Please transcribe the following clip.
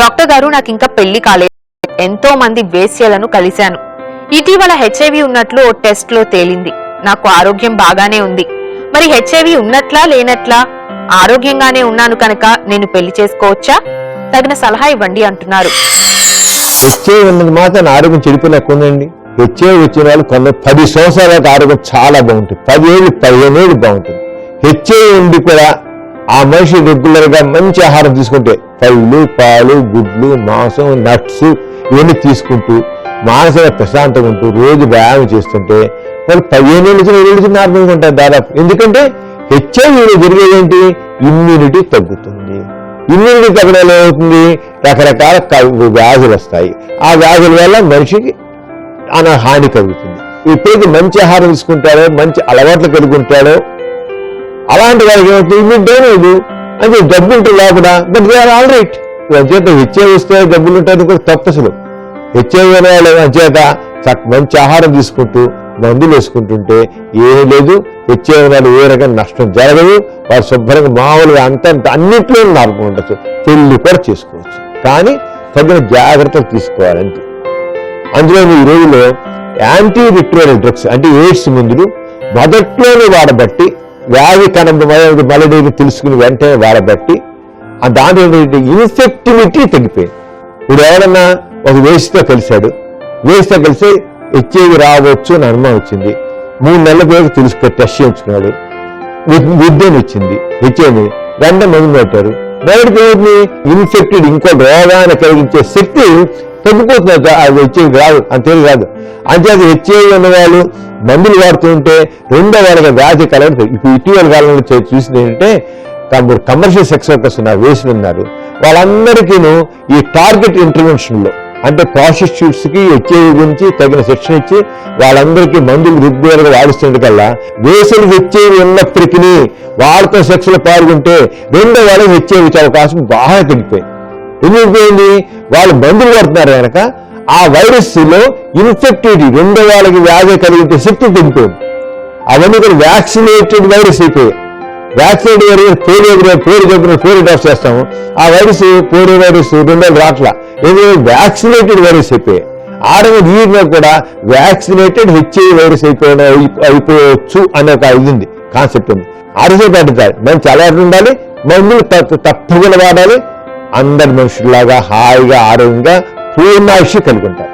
Doctor గారు నాకు ఇంకా పెళ్ళి కాలేదు. ఎంతో మంది వేశ్యలను కలిశాను. ఇటీవల హెచ్ఐవి ఉన్నట్లు ఓ టెస్ట్లో తేలింది. నాకు ఆరోగ్యం బాగానే ఉంది. మరి హెచ్ఐవి ఉన్నట్లా లేనట్లా ఆరోగ్యంగానే ఉన్నాను కనుక నేను పెళ్ళి చేసుకోవచ్చా? తగిన సలహా ఇవ్వండి అంటున్నారు. హెచ్ఐ ఉన్నది మాత్రం ఆరోగ్యం చెడిపోలేక హెచ్ఐవి హెచ్ఐ వచ్చిన వాళ్ళు కొంత పది సంవత్సరాలకు ఆరోగ్యం చాలా బాగుంటుంది. పదిహేళ్ళు పదిహేను ఏళ్ళు బాగుంటుంది. హెచ్ఐవి ఉండి కూడా ఆ మనిషి రెగ్యులర్గా మంచి ఆహారం తీసుకుంటే పళ్ళు పాలు గుడ్లు మాంసం నట్స్ ఇవన్నీ తీసుకుంటూ మానసిక ప్రశాంతంగా ఉంటూ రోజు వ్యాయామం చేస్తుంటే వాళ్ళు పదిహేను నుంచి ఇరవై నుంచి నార్మల్గా ఉంటారు దాదాపు. ఎందుకంటే హెచ్ఐవిలో జరిగేది ఏంటి? ఇమ్యూనిటీ తగ్గుతుంది. ఇమ్యూనిటీ తగ్గడం ఏమవుతుంది? రకరకాల వ్యాధులు వస్తాయి. ఆ వ్యాధుల వల్ల మనిషికి అన హాని కలుగుతుంది. ఎప్పుడైతే మంచి ఆహారం తీసుకుంటాడో మంచి అలవాట్లు కలుగుంటాడో అలాంటి వాళ్ళకి ఏమవుతుంది? ఇమ్యూనిటీ డౌన్ అంటే డబ్బు ఉంటే లేకుండా but they are all right చేత హెచ్ఐ వస్తే డబ్బులు ఉంటాయని కూడా తప్పు అసలు. హెచ్ఐ వాళ్ళు చేత చక్క మంచి ఆహారం తీసుకుంటూ మందులు వేసుకుంటుంటే ఏమీ లేదు. హెచ్ఐ వాళ్ళు ఏ రకం నష్టం జరగదు. వారు శుభ్రంగా మామూలుగా అంత అన్నింటిలో లాభం ఉండొచ్చు. పెళ్ళి కూడా చేసుకోవచ్చు. కానీ తగిన జాగ్రత్తలు తీసుకోవాలంటే. అందులో ఈ రోజుల్లో యాంటీ రిట్రోవల్ డ్రగ్స్ అంటే ఎయిడ్స్ మందులు మొదట్లోనే వాడబట్టి వ్యాధి కణం మలడేది తెలుసుకుని వెంటనే వాడబట్టి ఆ దాంట్లో ఇన్ఫెక్టివిటీ తగ్గిపోయింది. ఇప్పుడు ఎవరన్నా ఒక వేసితో కలిశాడు వేసితో కలిసి హెచ్ఐవి రావచ్చు అని అనుమానం వచ్చింది. మూడు నెలల పేరు తెలుసుకొని టెస్ట్ చేయించుకున్నాడు. విద్యను వచ్చింది హెచ్ఐవి. వెంటనే మందు పెట్టారు మొదటి పేరుని ఇన్ఫెక్టెడ్ ఇంకో రోగాన్ని కలిగించే శక్తి తగ్గిపోతుంది అది హెచ్ఐవి రాదు. అంతే కాదు. అంతేది హెచ్ఐవి ఉన్న వాళ్ళు మందులు వాడుతుంటే రెండో వాళ్ళకి వ్యాధి కలగదు ఇప్పుడు ఇటీవల కాలంలో చూసింది ఏంటంటే కమర్షియల్ సెక్స్ వర్కర్స్ ఉన్నారు వేసులు ఉన్నారు. వాళ్ళందరికీను ఈ టార్గెట్ ఇంటర్వెన్షన్లో అంటే ప్రాస్టిట్యూట్స్కి హెచ్ఐవి గురించి తగిన శిక్షణ ఇచ్చి వాళ్ళందరికీ మందులు రెగ్యులర్గా వాడిస్తుండే కల్లా హెచ్ఐవి ఉన్నప్పటికీ వాళ్ళతో శిక్షలు పాల్గొంటే రెండో వాళ్ళకి హెచ్ఐవి వచ్చే అవకాశం బాగా తగ్గిపోయింది ఎందుకు పోయింది? వాళ్ళు మందులు పడుతున్నారు కనుక ఆ వైరస్లో ఇన్ఫెక్టెడ్ రెండో వాళ్ళకి వ్యాధి కలిగించే శక్తి తగ్గిపోయింది అవన్నీ కూడా వ్యాక్సినేటెడ్ వైరస్ అయిపోయాయి. వ్యాక్సిడ్ వైరస్ పోలియో పేరు చెప్పిన పేరు టెస్ట్ చేస్తాము. ఆ వైరస్ పోలియో వైరస్ రెండు రాట్లా. ఎందుకంటే వ్యాక్సినేటెడ్ వైరస్ అయిపోయాయి ఆడవ వీరిలో కూడా వ్యాక్సినేటెడ్ హెచ్ఐవి వైరస్ అయిపోయిన అయిపోవచ్చు అనే ఒక ఇది ఉంది కాన్సెప్ట్ ఉంది. ఆరోగ్య పెట్టాలి మంచి అలవాటు ఉండాలి. మందులు తప్ప- తప్పకుండా వాడాలి. అందరి మనుషుల్లాగా హాయిగా ఆరోగ్యంగా పూర్ణాయుష్య కలిగి ఉంటారు